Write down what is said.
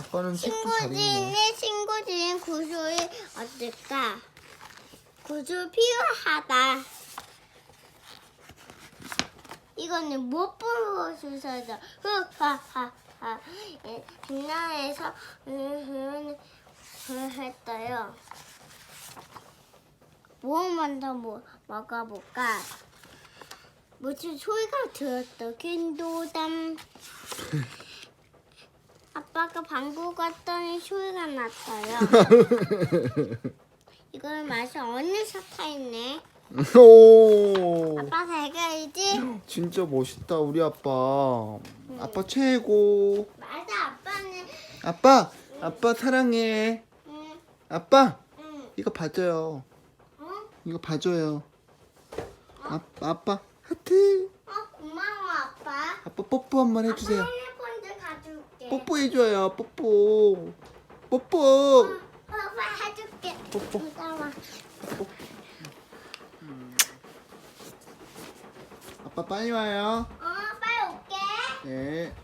아빠는 잘. 친구들의 친구들은 구슬이 어떨까? 구슬 필요하다. 이거는 못 보고 주셔서 흐하하하 음, 음, 했어요. 뭐 먼저 뭐 먹어볼까? 무슨 소리가 들었어? 긴도담. 아빠가 방구 갔더니 소리가 났어요. 이걸 맛이 어느 사타 있네. 오. 아빠 잘가이지? 진짜 멋있다 우리 아빠. 아빠 최고. 맞아, 아빠는 아빠, 아빠 사랑해. 응, 아빠, 응, 이거 봐줘요. 어? 이거 봐줘요. 아, 아빠 하트. 어, 고마워 아빠. 아빠 뽀뽀 한 번 해주세요. 아빠. 뽀뽀해줘요. 뽀뽀. 뽀뽀. 어, 아빠 해줄게. 뽀뽀. 아빠 빨리 와요. 어, 빨리 올게. 네.